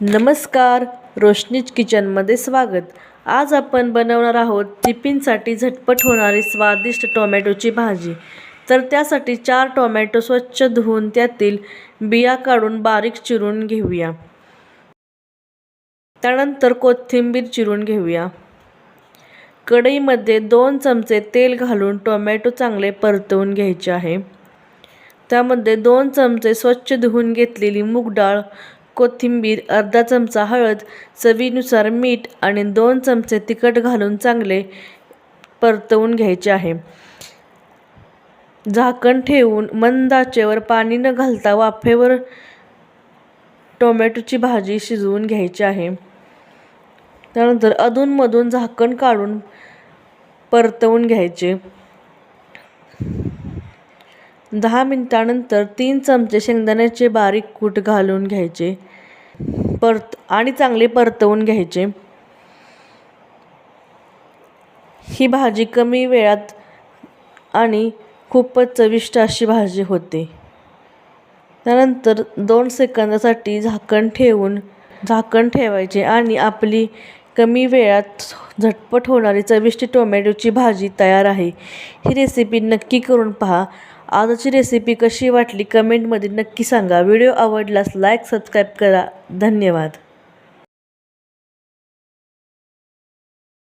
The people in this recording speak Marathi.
नमस्कार रोशनीज किचनमध्ये स्वागत. आज आपण बनवणार आहोत टिफिनसाठी झटपट होणारी स्वादिष्ट टोमॅटोची भाजी. तर त्यासाठी चार टोमॅटो स्वच्छ धुवून त्यातील बिया काढून बारीक चिरून घेऊया. त्यानंतर कोथिंबीर चिरून घेऊया. कढईमध्ये दोन चमचे तेल घालून टोमॅटो चांगले परतवून घ्यायचे आहे. त्यामध्ये दोन चमचे स्वच्छ धुवून घेतलेली मूग डाळ कोथिंबीर अर्धा चमचा हळद चवीनुसार मीठ आणि दोन चमचे तिखट घालून चांगले परतवून घ्यायचे आहे. झाकण ठेवून मंद आचेवर पाणी न घालता वाफेवर टोमॅटोची भाजी शिजवून घ्यायची आहे. त्यानंतर अधूनमधून झाकण काढून परतवून घ्यायचे. दहा मिनिटानंतर तीन चमचे शेंगदाण्याचे बारीक कूट घालून घ्यायचे. परत आणि चांगले परतवून घ्यायचे. ही भाजी कमी वेळात आणि खूपच चविष्ट अशी भाजी होते. त्यानंतर दोन सेकंदासाठी झाकण ठेवून झाकण ठेवायचे आणि आपली कमी वेळात झटपट होणारी चविष्ट टोमॅटोची भाजी तयार आहे. ही रेसिपी नक्की करून पहा. आजची रेसिपी कशी वाटली कमेंटमध्ये नक्की सांगा. व्हिडिओ आवडल्यास लाईक सबस्क्राईब करा. धन्यवाद.